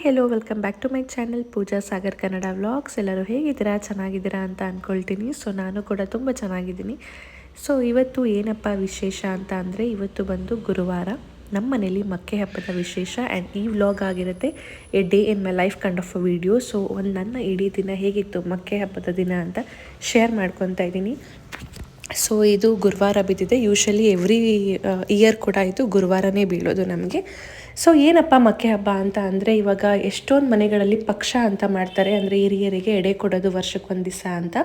Hi hello welcome back to my channel Pooja Sagar Kannada vlogs ಎಲ್ಲರೂ ಹೇಗಿದ್ದೀರಾ? ಚೆನ್ನಾಗಿದ್ದೀರಾ ಅಂತ ಅಂದ್ಕೊಳ್ತೀನಿ ಸೊ ನಾನು ಕೂಡ ತುಂಬ ಚೆನ್ನಾಗಿದ್ದೀನಿ. ಸೊ ಇವತ್ತು ಏನಪ್ಪ ವಿಶೇಷ ಅಂತ ಅಂದರೆ, ಇವತ್ತು ಬಂದು ಗುರುವಾರ ನಮ್ಮ ಮನೇಲಿ ಮಕ್ಕೆ ಹಬ್ಬದ ವಿಶೇಷ. ಆ್ಯಂಡ್ ಈ ವ್ಲಾಗ್ ಆಗಿರುತ್ತೆ a day in my life kind of a video so ಒಂದು ನನ್ನ ಇಡೀ ದಿನ ಹೇಗಿತ್ತು, ಮಕ್ಕೆ ಹಬ್ಬದ ದಿನ ಅಂತ ಶೇರ್ ಮಾಡ್ಕೊತಾ ಇದ್ದೀನಿ. ಸೊ ಇದು ಗುರುವಾರ ಬಿದ್ದಿದೆ. ಯೂಶಲಿ ಎವ್ರಿ ಇಯರ್ ಕೂಡ ಇದು ಗುರುವಾರನೇ ಬೀಳೋದು ನಮಗೆ. ಸೊ ಏನಪ್ಪ ಮಕ್ಕೆ ಹಬ್ಬ ಅಂತ ಅಂದರೆ ಇವಾಗ ಎಷ್ಟೊಂದು ಮನೆಗಳಲ್ಲಿ ಪಕ್ಷ ಅಂತ ಮಾಡ್ತಾರೆ. ಅಂದರೆ ಹಿರಿಯರಿಗೆ ಎಡೆ ಕೊಡೋದು ವರ್ಷಕ್ಕೊಂದು ದಿವಸ ಅಂತ.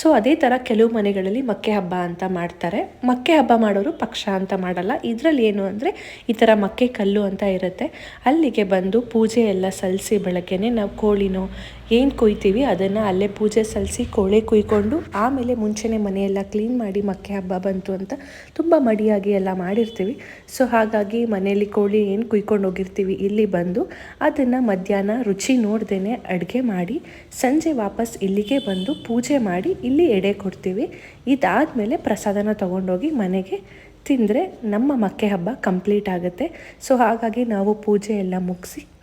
ಸೊ ಅದೇ ಥರ ಕೆಲವು ಮನೆಗಳಲ್ಲಿ ಮಕ್ಕೆ ಹಬ್ಬ ಅಂತ ಮಾಡ್ತಾರೆ. ಮಕ್ಕೆ ಹಬ್ಬ ಮಾಡೋರು ಪಕ್ಷ ಅಂತ ಮಾಡಲ್ಲ. ಇದರಲ್ಲಿ ಏನು ಅಂದರೆ ಈ ಥರ ಮಕ್ಕೆ ಕಲ್ಲು ಅಂತ ಇರುತ್ತೆ. ಅಲ್ಲಿಗೆ ಬಂದು ಪೂಜೆ ಎಲ್ಲ ಸಲ್ಲಿಸಿ ಬೆಳಗ್ಗೆನೆ ನಾವು ಕೋಳಿನೋ ಏನು ಕೊಯ್ತೀವಿ ಅದನ್ನು ಅಲ್ಲೇ ಪೂಜೆ ಸಲ್ಲಿಸಿ ಕೋಳೆ ಕುಯ್ಕೊಂಡು ಆಮೇಲೆ ಮುಂಚೆನೇ ಮನೆಯೆಲ್ಲ ಕ್ಲೀನ್ ಮಾಡಿ ಮಕ್ಕೆ ಹಬ್ಬ ಬಂತು ಅಂತ ತುಂಬ ಮಡಿಯಾಗಿ ಎಲ್ಲ ಮಾಡಿರ್ತೀವಿ. ಸೊ ಹಾಗಾಗಿ ಮನೆಯಲ್ಲಿ ಕೋಳಿ ಏನು ಕುಯ್ಕೊಂಡು ಹೋಗಿರ್ತೀವಿ ಇಲ್ಲಿ ಬಂದು ಅದನ್ನು ಮಧ್ಯಾಹ್ನ ರುಚಿ ನೋಡ್ದೇ ಅಡುಗೆ ಮಾಡಿ ಸಂಜೆ ವಾಪಸ್ ಇಲ್ಲಿಗೆ ಬಂದು ಪೂಜೆ ಮಾಡಿ ಇಲ್ಲಿ ಎಡೆ ಕೊಡ್ತೀವಿ. ಇದಾದಮೇಲೆ ಪ್ರಸಾದನ ತೊಗೊಂಡೋಗಿ ಮನೆಗೆ ತಿಂದರೆ ನಮ್ಮ ಮಕ್ಕೆ ಹಬ್ಬ ಕಂಪ್ಲೀಟ್ ಆಗುತ್ತೆ. ಸೊ ಹಾಗಾಗಿ ನಾವು ಪೂಜೆ ಎಲ್ಲ ಮುಗಿಸಿ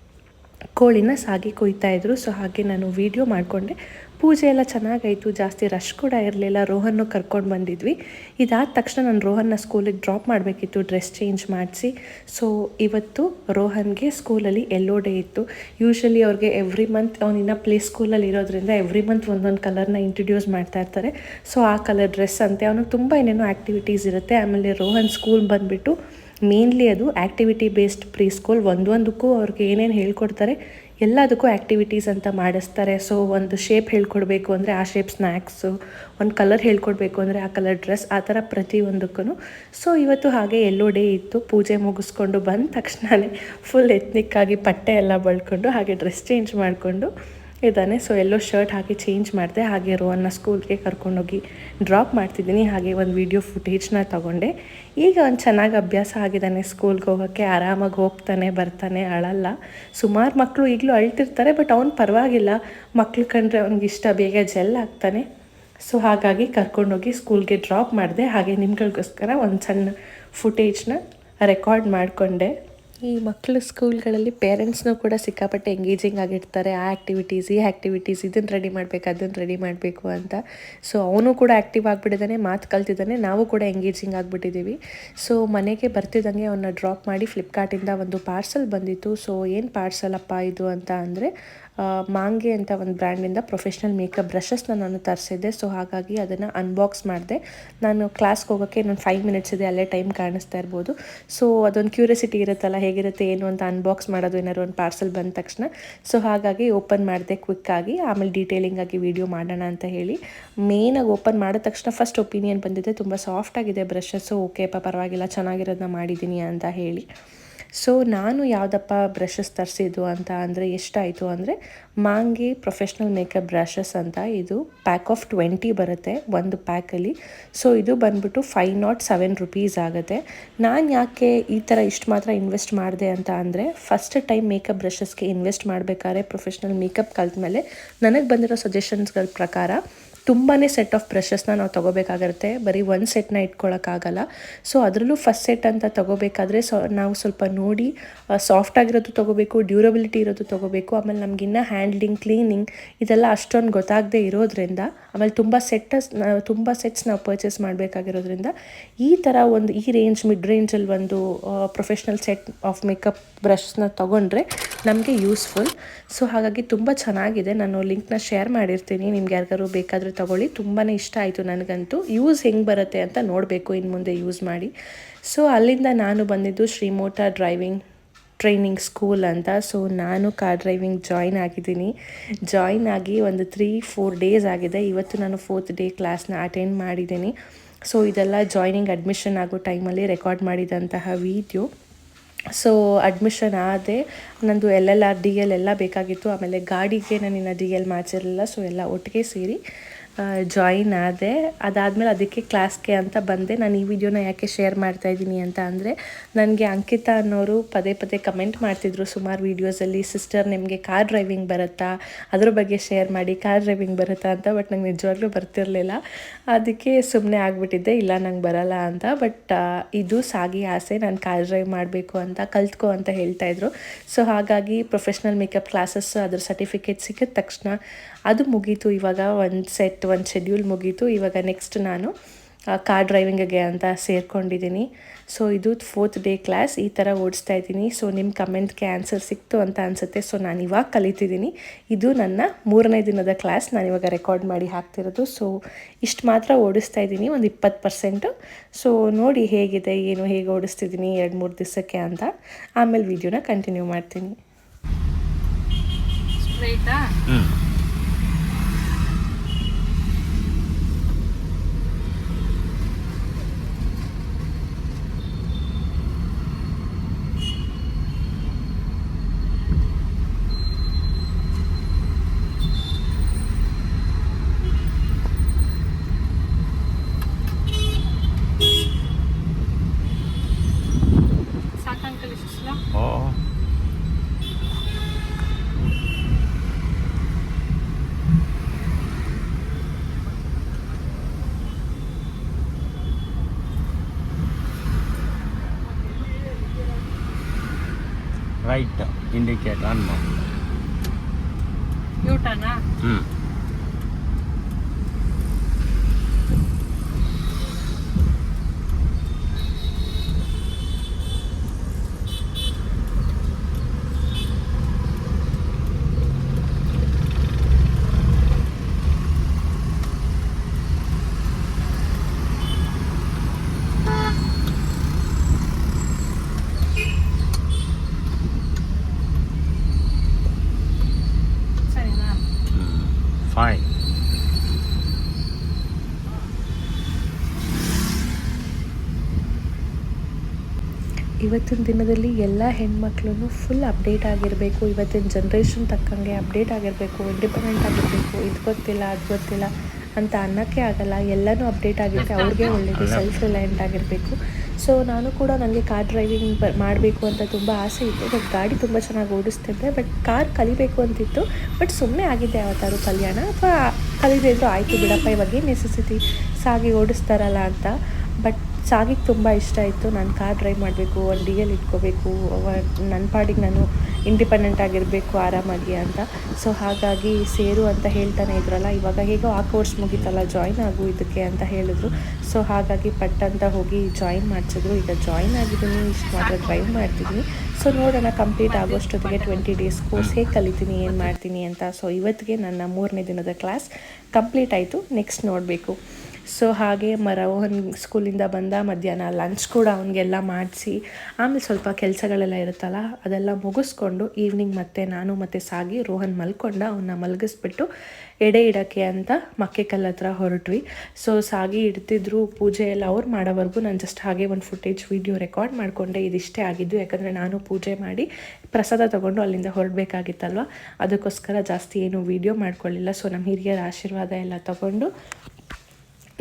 ಕೋಳಿನ ಸಾಗಿ ಕೊಯ್ತಾ ಇದ್ರು. ಸೊ ಹಾಗೆ ನಾನು ವೀಡಿಯೋ ಮಾಡಿಕೊಂಡೆ. ಪೂಜೆ ಎಲ್ಲ ಚೆನ್ನಾಗಾಯಿತು. ಜಾಸ್ತಿ ರಶ್ ಕೂಡ ಇರಲಿಲ್ಲ. ರೋಹನ್ನು ಕರ್ಕೊಂಡು ಬಂದಿದ್ವಿ. ಇದಾದ ತಕ್ಷಣ ನಾನು ರೋಹನ್ನ ಸ್ಕೂಲಿಗೆ ಡ್ರಾಪ್ ಮಾಡಬೇಕಿತ್ತು. ಡ್ರೆಸ್ ಚೇಂಜ್ ಮಾಡಿಸಿ. ಸೊ ಇವತ್ತು ರೋಹನ್ಗೆ ಸ್ಕೂಲಲ್ಲಿ ಎಲ್ಲೋ ಡೇ ಇತ್ತು. ಯೂಶ್ವಲಿ ಅವ್ರಿಗೆ ಎವ್ರಿ ಮಂತ್ ಅವನಿನ್ನ ಪ್ಲೇ ಸ್ಕೂಲಲ್ಲಿ ಇರೋದ್ರಿಂದ ಎವ್ರಿ ಮಂತ್ ಒಂದೊಂದು ಕಲರ್ನ ಇಂಟ್ರಡ್ಯೂಸ್ ಮಾಡ್ತಾ ಇರ್ತಾರೆ. ಸೊ ಆ ಕಲರ್ ಡ್ರೆಸ್ ಅಂತೆ. ಅವನಿಗೆ ತುಂಬ ಏನೇನೋ ಆ್ಯಕ್ಟಿವಿಟೀಸ್ ಇರುತ್ತೆ. ಆಮೇಲೆ ರೋಹನ್ ಸ್ಕೂಲ್ ಬಂದುಬಿಟ್ಟು ಮೇನ್ಲಿ ಅದು ಆ್ಯಕ್ಟಿವಿಟಿ ಬೇಸ್ಡ್ ಪ್ರೀ ಸ್ಕೂಲ್ ಒಂದೊಂದಕ್ಕೂ ಅವ್ರಿಗೆ ಏನೇನು ಹೇಳ್ಕೊಡ್ತಾರೆ, ಎಲ್ಲದಕ್ಕೂ ಆ್ಯಕ್ಟಿವಿಟೀಸ್ ಅಂತ ಮಾಡಿಸ್ತಾರೆ. ಸೊ ಒಂದು ಶೇಪ್ ಹೇಳ್ಕೊಡ್ಬೇಕು ಅಂದರೆ ಆ ಶೇಪ್ ಸ್ನ್ಯಾಕ್ಸು ಒಂದು ಕಲರ್ ಹೇಳ್ಕೊಡ್ಬೇಕು ಅಂದರೆ ಆ ಕಲರ್ ಡ್ರೆಸ್ ಆ ಥರ ಪ್ರತಿಯೊಂದಕ್ಕೂ ಸೊ ಇವತ್ತು ಹಾಗೆ ಎಲ್ಲೋ ಡೇ ಇತ್ತು, ಪೂಜೆ ಮುಗಿಸ್ಕೊಂಡು ಬಂದ ತಕ್ಷಣವೇ ಫುಲ್ ಎತ್ನಿಕ್ಕಾಗಿ ಪಟ್ಟೆ ಎಲ್ಲ ಬಳ್ಕೊಂಡು ಹಾಗೆ ಡ್ರೆಸ್ ಚೇಂಜ್ ಮಾಡಿಕೊಂಡು ಇದ್ದಾನೆ. ಸೊ ಎಲ್ಲೋ ಶರ್ಟ್ ಹಾಕಿ ಚೇಂಜ್ ಮಾಡಿದೆ. ಹಾಗೆ ರೋಹನ್ನ ಸ್ಕೂಲ್ಗೆ ಕರ್ಕೊಂಡೋಗಿ ಡ್ರಾಪ್ ಮಾಡ್ತಿದ್ದೀನಿ. ಹಾಗೆ ಒಂದು ವೀಡಿಯೋ ಫುಟೇಜ್ನ ತೊಗೊಂಡೆ. ಈಗ ಅವ್ನು ಚೆನ್ನಾಗಿ ಅಭ್ಯಾಸ ಆಗಿದ್ದಾನೆ ಸ್ಕೂಲ್ಗೆ ಹೋಗೋಕ್ಕೆ. ಆರಾಮಾಗಿ ಹೋಗ್ತಾನೆ, ಬರ್ತಾನೆ, ಅಳಲ್ಲ. ಸುಮಾರು ಮಕ್ಕಳು ಈಗಲೂ ಅಳ್ತಿರ್ತಾರೆ ಬಟ್ ಅವ್ನು ಪರವಾಗಿಲ್ಲ. ಮಕ್ಳು ಕಂಡ್ರೆ ಅವ್ನಿಗೆ ಇಷ್ಟ, ಬೇಗ ಜೆಲ್ ಆಗ್ತಾನೆ. ಸೊ ಹಾಗಾಗಿ ಕರ್ಕೊಂಡೋಗಿ ಸ್ಕೂಲ್ಗೆ ಡ್ರಾಪ್ ಮಾಡಿದೆ. ಹಾಗೆ ನಿಮ್ಗಳಿಗೋಸ್ಕರ ಒಂದು ಸಣ್ಣ ಫುಟೇಜ್ನ ರೆಕಾರ್ಡ್ ಮಾಡಿಕೊಂಡೆ. ಈ ಮಕ್ಕಳು ಸ್ಕೂಲ್ಗಳಲ್ಲಿ ಪೇರೆಂಟ್ಸ್ನೂ ಕೂಡ ಸಿಕ್ಕಾಪಟ್ಟೆ ಎಂಗೇಜಿಂಗ್ ಆಗಿರ್ತಾರೆ. ಆ ಆ್ಯಕ್ಟಿವಿಟೀಸ್ ಈ ಆ್ಯಕ್ಟಿವಿಟೀಸ್ ಇದನ್ನು ರೆಡಿ ಮಾಡಬೇಕು, ಅದನ್ನು ರೆಡಿ ಮಾಡಬೇಕು ಅಂತ. ಸೊ ಅವನು ಕೂಡ ಆ್ಯಕ್ಟಿವ್ ಆಗಿಬಿಟ್ಟಿದ್ದಾನೆ ಮಾತು ಕಲ್ತಿದ್ದಾನೆ ನಾವು ಕೂಡ ಎಂಗೇಜಿಂಗ್ ಆಗಿಬಿಟ್ಟಿದ್ದೀವಿ ಸೊ ಮನೆಗೆ ಬರ್ತಿದ್ದಂಗೆ ಅವನ್ನ ಡ್ರಾಪ್ ಮಾಡಿ ಫ್ಲಿಪ್ಕಾರ್ಟಿಂದ ಒಂದು ಪಾರ್ಸಲ್ ಬಂದಿತ್ತು. ಸೊ ಏನು ಅಪ್ಪ ಇದು ಅಂತ ಅಂದರೆ ಮಾಂಗೆ ಅಂತ ಒಂದು ಬ್ರ್ಯಾಂಡಿಂದ ಪ್ರೊಫೆಷ್ನಲ್ ಮೇಕಪ್ ಬ್ರಷಸ್ನ ನಾನು ತರಿಸಿದ್ದೆ. ಸೊ ಹಾಗಾಗಿ ಅದನ್ನು ಅನ್ಬಾಕ್ಸ್ ಮಾಡಿದೆ. ನಾನು ಕ್ಲಾಸ್ಗೆ ಹೋಗೋಕ್ಕೆ ಇನ್ನೊಂದು ಫೈವ್ ಮಿನಿಟ್ಸ್ ಇದೆ, ಅಲ್ಲೇ ಟೈಮ್ ಕಾಣಿಸ್ತಾ ಇರ್ಬೋದು. ಸೊ ಅದೊಂದು ಕ್ಯೂರಿಯಾಸಿಟಿ ಇರುತ್ತಲ್ಲ ಹೇಗಿರುತ್ತೆ, ಏನು ಅಂತ ಅನ್ಬಾಕ್ಸ್ ಮಾಡೋದು ಏನಾದ್ರು ಒಂದು ಪಾರ್ಸಲ್ ಬಂದ ತಕ್ಷಣ. ಸೊ ಹಾಗಾಗಿ ಓಪನ್ ಮಾಡಿದೆ ಕ್ವಿಕ್ಕಾಗಿ ಆಮೇಲೆ ಡೀಟೇಲಿಂಗ್ ಆಗಿ ವಿಡಿಯೋ ಮಾಡೋಣ ಅಂತ ಹೇಳಿ. ಮೇನಾಗಿ ಓಪನ್ ಮಾಡಿದ ತಕ್ಷಣ ಫಸ್ಟ್ ಒಪಿನಿಯನ್ ಬಂದಿದೆ. ತುಂಬ ಸಾಫ್ಟ್ ಆಗಿದೆ ಬ್ರಷಸ್ಸು ಓಕೆಪ್ಪ ಪರವಾಗಿಲ್ಲ ಚೆನ್ನಾಗಿರೋದನ್ನ ಮಾಡಿದ್ದೀನಿ ಅಂತ ಹೇಳಿ. ಸೊ ನಾನು ಯಾವುದಪ್ಪ ಬ್ರಷಸ್ ತರಿಸಿದ್ದು ಅಂತ ಅಂದರೆ ಎಷ್ಟಾಯಿತು ಅಂದರೆ ಮಾಂಗಿ ಪ್ರೊಫೆಷ್ನಲ್ ಮೇಕಪ್ ಬ್ರಷಸ್ ಅಂತ ಇದು ಪ್ಯಾಕ್ ಆಫ್ ಟ್ವೆಂಟಿ ಬರುತ್ತೆ ಒಂದು ಪ್ಯಾಕಲ್ಲಿ ಸೊ ಇದು ಬಂದ್ಬಿಟ್ಟು ಫೈವ್ ನಾಟ್ ಸೆವೆನ್ ರುಪೀಸ್ ಆಗುತ್ತೆ. ನಾನು ಯಾಕೆ ಈ ಥರ ಇಷ್ಟು ಮಾತ್ರ ಇನ್ವೆಸ್ಟ್ ಮಾಡಿದೆ ಅಂತ ಅಂದರೆ ಫಸ್ಟ್ ಟೈಮ್ ಮೇಕಪ್ ಬ್ರಷಸ್ಗೆ ಇನ್ವೆಸ್ಟ್ ಮಾಡಬೇಕಾದ್ರೆ ಪ್ರೊಫೆಷ್ನಲ್ ಮೇಕಪ್ ಕಲ್ತ ಮೇಲೆ ನನಗೆ ಬಂದಿರೋ ಸಜೆಷನ್ಸ್ಗಳ ಪ್ರಕಾರ ತುಂಬಾ ಸೆಟ್ ಆಫ್ ಬ್ರಷಸ್ನ ನಾವು ತೊಗೋಬೇಕಾಗಿರುತ್ತೆ. ಬರೀ ಒಂದು ಸೆಟ್ನ ಇಟ್ಕೊಳ್ಳೋಕ್ಕಾಗಲ್ಲ ಸೊ ಅದರಲ್ಲೂ ಫಸ್ಟ್ ಸೆಟ್ ಅಂತ ತೊಗೋಬೇಕಾದ್ರೆ ಸೊ, ನಾವು ಸ್ವಲ್ಪ ನೋಡಿ ಸಾಫ್ಟ್ ಆಗಿರೋದು ತೊಗೋಬೇಕು ಡ್ಯೂರಬಿಲಿಟಿ ಇರೋದು ತೊಗೋಬೇಕು, ಆಮೇಲೆ ನಮಗಿನ್ನ ಹ್ಯಾಂಡ್ಲಿಂಗ್ ಕ್ಲೀನಿಂಗ್ ಇದೆಲ್ಲ ಅಷ್ಟೊಂದು ಗೊತ್ತಾಗದೇ ಇರೋದ್ರಿಂದ ಆಮೇಲೆ ತುಂಬ ಸೆಟ್ಟಸ್ ತುಂಬ ಸೆಟ್ಸ್ ನಾವು ಪರ್ಚೇಸ್ ಮಾಡಬೇಕಾಗಿರೋದ್ರಿಂದ ಈ ಥರ ಒಂದು, ಈ ರೇಂಜ್ ಮಿಡ್ ರೇಂಜಲ್ಲಿ ಒಂದು ಪ್ರೊಫೆಷ್ನಲ್ ಸೆಟ್ ಆಫ್ ಮೇಕಪ್ ಬ್ರಷ್ನ ತೊಗೊಂಡ್ರೆ ನಮಗೆ ಯೂಸ್ಫುಲ್ ಸೊ ಹಾಗಾಗಿ ತುಂಬ ಚೆನ್ನಾಗಿದೆ. ನಾನು ಲಿಂಕ್ನ ಶೇರ್ ಮಾಡಿರ್ತೀನಿ. ನಿಮ್ಗೆ ಯಾರಿಗಾರು ಬೇಕಾದರೂ ತಗೊಳ್ಳಿ. ತುಂಬಾ ಇಷ್ಟ ಆಯಿತು ನನಗಂತೂ. ಯೂಸ್ ಹೆಂಗೆ ಬರುತ್ತೆ ಅಂತ ನೋಡಬೇಕು ಇನ್ನು ಮುಂದೆ ಯೂಸ್ ಮಾಡಿ. ಸೊ ಅಲ್ಲಿಂದ ನಾನು ಬಂದಿದ್ದು ಶ್ರೀಮೋಟ ಡ್ರೈವಿಂಗ್ ಟ್ರೈನಿಂಗ್ ಸ್ಕೂಲ್ ಅಂತ. ಸೊ ನಾನು ಕಾರ್ ಡ್ರೈವಿಂಗ್ ಜಾಯ್ನ್ ಆಗಿದ್ದೀನಿ. ಜಾಯ್ನ್ ಆಗಿ ಒಂದು ತ್ರೀ ಫೋರ್ ಡೇಸ್ ಆಗಿದೆ. ಇವತ್ತು ನಾನು ಫೋರ್ತ್ ಡೇ ಕ್ಲಾಸ್ನ ಅಟೆಂಡ್ ಮಾಡಿದ್ದೀನಿ. ಸೊ ಇದೆಲ್ಲ ಜಾಯ್ನಿಂಗ್ ಅಡ್ಮಿಷನ್ ಆಗೋ ಟೈಮಲ್ಲಿ ರೆಕಾರ್ಡ್ ಮಾಡಿದಂತಹ ವೀಡಿಯೋ ಸೊ ಅಡ್ಮಿಷನ್ ಆದೆ ನಂದು L L R D L ಎಲ್ಲ ಬೇಕಾಗಿತ್ತು. ಆಮೇಲೆ ಗಾಡಿಗೆ ನಾನು ಇನ್ನು ಡಿ ಎಲ್ ಮಾಡಿಸಿರಲಿಲ್ಲ. ಸೊ ಎಲ್ಲ ಒಟ್ಟಿಗೆ ಸೇರಿ ಜಾಯಿನ್ ಆದೆ. ಅದಾದಮೇಲೆ ಅದಕ್ಕೆ ಕ್ಲಾಸ್ಗೆ ಅಂತ ಬಂದೆ. ನಾನು ಈ ವಿಡಿಯೋನ ಯಾಕೆ ಶೇರ್ ಮಾಡ್ತಾ ಇದ್ದೀನಿ ಅಂತ ಅಂದರೆ, ನನಗೆ ಅಂಕಿತಾ ಅನ್ನೋರು ಪದೇ ಪದೇ ಕಮೆಂಟ್ ಮಾಡ್ತಿದ್ರು, ಸುಮಾರು ವೀಡಿಯೋಸಲ್ಲಿ ಸಿಸ್ಟರ್ ನಿಮಗೆ ಕಾರ್ ಡ್ರೈವಿಂಗ್ ಬರುತ್ತಾ? ಅದ್ರ ಬಗ್ಗೆ ಶೇರ್ ಮಾಡಿ ಕಾರ್ ಡ್ರೈವಿಂಗ್ ಬರುತ್ತಾ ಅಂತ? ಬಟ್ ನಂಗೆ ನಿಜವಾಗ್ಲೂ ಬರ್ತಿರಲಿಲ್ಲ. ಅದಕ್ಕೆ ಸುಮ್ಮನೆ ಆಗಿಬಿಟ್ಟಿದ್ದೆ, ಇಲ್ಲ, ನಂಗೆ ಬರಲ್ಲ ಅಂತ. ಬಟ್ ಇದು ಸಾಗಿ ಆಸೆ, ನಾನು ಕಾರ್ ಡ್ರೈವ್ ಮಾಡಬೇಕು ಅಂತ, ಕಲ್ತ್ಕೊ ಅಂತ ಹೇಳ್ತಾ ಇದ್ರು. ಸೊ ಹಾಗಾಗಿ ಪ್ರೊಫೆಷ್ನಲ್ ಮೇಕಪ್ ಕ್ಲಾಸಸ್ ಅದ್ರ ಸರ್ಟಿಫಿಕೇಟ್ ಸಿಕ್ಕಿದ ತಕ್ಷಣ ಅದು ಮುಗೀತು. ಇವಾಗ ಒಂದು ಸೆಟ್ ಒಂದು ಶೆಡ್ಯೂಲ್ ಮುಗೀತು. ಇವಾಗ ನೆಕ್ಸ್ಟ್ ನಾನು ಕಾರ್ ಡ್ರೈವಿಂಗಿಗೆ ಅಂತ ಸೇರ್ಕೊಂಡಿದ್ದೀನಿ ಸೊ ಇದು ಫೋರ್ತ್ ಡೇ ಕ್ಲಾಸ್ ಈ ಥರ ಓಡಿಸ್ತಾ ಇದ್ದೀನಿ. ಸೊ ನಿಮ್ಮ ಕಮೆಂಟ್ಗೆ ಆನ್ಸರ್ ಸಿಕ್ತು ಅಂತ ಅನಿಸುತ್ತೆ. ಸೊ ನಾನು ಇವಾಗ ಕಲಿತಿದ್ದೀನಿ ಇದು ನನ್ನ ಮೂರನೇ ದಿನದ ಕ್ಲಾಸ್ ನಾನು ಇವಾಗ ರೆಕಾರ್ಡ್ ಮಾಡಿ ಹಾಕ್ತಿರೋದು. ಸೊ ಇಷ್ಟು ಮಾತ್ರ ಓಡಿಸ್ತಾ ಇದ್ದೀನಿ. ಒಂದು ಇಪ್ಪತ್ತು ಪರ್ಸೆಂಟು ಸೊ ನೋಡಿ ಹೇಗಿದೆ ಏನು ಹೇಗೆ ಓಡಿಸ್ತಿದ್ದೀನಿ ಎರಡು ಮೂರು ದಿವಸಕ್ಕೆ ಅಂತ. ಆಮೇಲೆ ವಿಡಿಯೋನ ಕಂಟಿನ್ಯೂ ಮಾಡ್ತೀನಿ. ರೈಟ್ ಇಂಡಿಕೇಟ್ ಆನ್ ಮಾಡಿ ಯೂಟನಾ ಹ್ಞೂ ಇವತ್ತಿನ ದಿನದಲ್ಲಿ ಎಲ್ಲ ಹೆಣ್ಮಕ್ಳು ಫುಲ್ ಅಪ್ಡೇಟ್ ಆಗಿರಬೇಕು. ಇವತ್ತಿನ ಜನ್ರೇಷನ್ ತಕ್ಕಂಗೆ ಅಪ್ಡೇಟ್ ಆಗಿರಬೇಕು ಇಂಡಿಪೆಂಡೆಂಟ್ ಆಗಿರಬೇಕು. ಇದು ಗೊತ್ತಿಲ್ಲ ಅದು ಗೊತ್ತಿಲ್ಲ ಅಂತ ಅನ್ನೋಕ್ಕೆ ಆಗಲ್ಲ. ಎಲ್ಲನೂ ಅಪ್ಡೇಟ್ ಆಗಿರುತ್ತೆ. ಅವ್ರಿಗೆ ಒಳ್ಳೆಯದು ಸೆಲ್ಫ್ ರಿಲಯಂಟ್ ಆಗಿರಬೇಕು. ಸೊ ನಾನು ಕೂಡ ನನಗೆ ಕಾರ್ ಡ್ರೈವಿಂಗ್ ಬ ಮಾಡಬೇಕು ಅಂತ ತುಂಬ ಆಸೆ ಇತ್ತು ಬಟ್ ಗಾಡಿ ತುಂಬ ಚೆನ್ನಾಗಿ ಓಡಿಸ್ತಿದ್ದೆ. ಬಟ್ ಕಾರ್ ಕಲಿಬೇಕು ಅಂತಿತ್ತು. ಬಟ್ ಸುಮ್ಮನೆ ಆಗಿದೆ ಯಾವತ್ತಾರು ಕಲ್ಯಾಣ. ಅಥವಾ ಕಲಿದೇ ಇದ್ದರೂ ಆಯಿತು ಬಿಡಪ್ಪ ಇವಾಗ ಏನು ನೆಸೆಸಿಟಿ ಸಾಗಿ ಓಡಿಸ್ತಾರಲ್ಲ ಅಂತ. ಬಟ್ ಸಾಗಿಗೆ ತುಂಬ ಇಷ್ಟ ಆಯಿತು. ನಾನು ಕಾರ್ ಡ್ರೈವ್ ಮಾಡಬೇಕು, ಒಂದು ಡಿ ಎಲ್ ಇಟ್ಕೋಬೇಕು ನನ್ನ ಪಾಡಿಗೆ ನಾನು ಇಂಡಿಪೆಂಡೆಂಟ್ ಆಗಿರಬೇಕು, ಆರಾಮಾಗಿ ಅಂತ. ಸೊ ಹಾಗಾಗಿ ಸೇರು ಅಂತ ಹೇಳ್ತಾನೆ ಇದ್ರಲ್ಲ, ಇವಾಗ ಹೇಗೋ ಆ ಕೋರ್ಸ್ ಮುಗೀತಲ್ಲ ಜಾಯ್ನ್ ಆಗು ಇದಕ್ಕೆ ಅಂತ ಹೇಳಿದ್ರು. ಸೊ ಹಾಗಾಗಿ ಪಟ್ ಅಂತ ಹೋಗಿ ಜಾಯಿನ್ ಮಾಡಿಸಿದ್ರು. ಈಗ ಜಾಯಿನ್ ಆಗಿದ್ದೀನಿ, ಇಷ್ಟು ಮಾತ್ರ ಡ್ರೈವ್ ಮಾಡ್ತಿದ್ದೀನಿ ಸೊ ನೋಡೋಣ ಕಂಪ್ಲೀಟ್ ಆಗೋಷ್ಟೊತ್ತಿಗೆ ಟ್ವೆಂಟಿ ಡೇಸ್ ಕೋರ್ಸ್ ಹೇಗೆ ಕಲಿತೀನಿ, ಏನು ಮಾಡ್ತೀನಿ ಅಂತ. ಸೊ ಇವತ್ತಿಗೆ ನನ್ನ ಮೂರನೇ ದಿನದ ಕ್ಲಾಸ್ ಕಂಪ್ಲೀಟ್ ಆಯಿತು. ನೆಕ್ಸ್ಟ್ ನೋಡಬೇಕು. ಸೊ ಹಾಗೆ ಮರ ರೋಹನ್ ಸ್ಕೂಲಿಂದ ಬಂದ ಮಧ್ಯಾಹ್ನ ಲಂಚ್ ಕೂಡ ಅವನಿಗೆಲ್ಲ ಮಾಡಿಸಿ, ಆಮೇಲೆ ಸ್ವಲ್ಪ ಕೆಲಸಗಳೆಲ್ಲ ಇರುತ್ತಲ್ಲ, ಅದೆಲ್ಲ ಮುಗಿಸ್ಕೊಂಡು ಈವ್ನಿಂಗ್ ಮತ್ತೆ ನಾನು ಮತ್ತೆ ಸಾಗಿ ರೋಹನ್ ಮಲ್ಕೊಂಡ ಅವನ್ನ ಮಲಗಿಸ್ಬಿಟ್ಟು ಎಡೆ ಇಡೋಕ್ಕೆ ಅಂತ ಮಕ್ಕೆಕಲ್ ಹತ್ರ ಹೊರಟ್ವಿ. ಸೊ ಸಾಗಿ ಇಡ್ತಿದ್ರು, ಪೂಜೆ ಎಲ್ಲ ಅವ್ರು ಮಾಡೋವರೆಗೂ ನಾನು ಜಸ್ಟ್ ಹಾಗೆ ಒಂದು ಫುಟೇಜ್ ವೀಡಿಯೋ ರೆಕಾರ್ಡ್ ಮಾಡಿಕೊಂಡೆ ಇದಿಷ್ಟೇ ಆಗಿದ್ದು, ಯಾಕಂದರೆ ನಾನು ಪೂಜೆ ಮಾಡಿ ಪ್ರಸಾದ ತೊಗೊಂಡು ಅಲ್ಲಿಂದ ಹೊರಡಬೇಕಾಗಿತ್ತಲ್ವ, ಅದಕ್ಕೋಸ್ಕರ ಜಾಸ್ತಿ ಏನು ವೀಡಿಯೋ ಮಾಡ್ಕೊಳ್ಳಿಲ್ಲ ಸೊ ನಮ್ಮ ಹಿರಿಯರ ಆಶೀರ್ವಾದ ಎಲ್ಲ ತಗೊಂಡು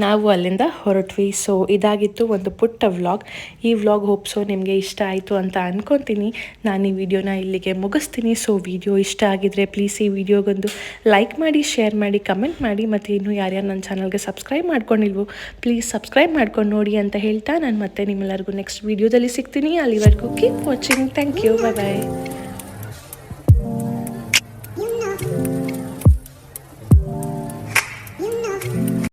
ನಾವು ಅಲ್ಲಿಂದ ಹೊರಟ್ವಿ. ಸೊ ಇದಾಗಿತ್ತು ಒಂದು ಪುಟ್ಟ ವ್ಲಾಗ್. ಈ ವ್ಲಾಗ್ ಹೋಪ್ಸೋ ನಿಮಗೆ ಇಷ್ಟ ಆಯಿತು ಅಂತ ಅಂದ್ಕೊತೀನಿ ನಾನು ಈ ವಿಡಿಯೋನ ಇಲ್ಲಿಗೆ ಮುಗಿಸ್ತೀನಿ. ಸೊ ವಿಡಿಯೋ ಇಷ್ಟ ಆಗಿದ್ರೆ ಪ್ಲೀಸ್ ಈ ವಿಡಿಯೋಗೊಂದು ಲೈಕ್ ಮಾಡಿ ಶೇರ್ ಮಾಡಿ ಕಮೆಂಟ್ ಮಾಡಿ ಮತ್ತು ಇನ್ನೂ ಯಾರ್ಯಾರು ನನ್ನ ಚಾನಲ್ಗೆ ಸಬ್ಸ್ಕ್ರೈಬ್ ಮಾಡ್ಕೊಂಡಿಲ್ವೋ ಪ್ಲೀಸ್ ಸಬ್ಸ್ಕ್ರೈಬ್ ಮಾಡ್ಕೊಂಡು ನೋಡಿ ಅಂತ ಹೇಳ್ತಾ ನಾನು ಮತ್ತೆ ನಿಮ್ಮೆಲ್ಲರಿಗೂ ನೆಕ್ಸ್ಟ್ ವೀಡಿಯೋದಲ್ಲಿ ಸಿಗ್ತೀನಿ. ಅಲ್ಲಿವರೆಗೂ keep watching thank you bye bye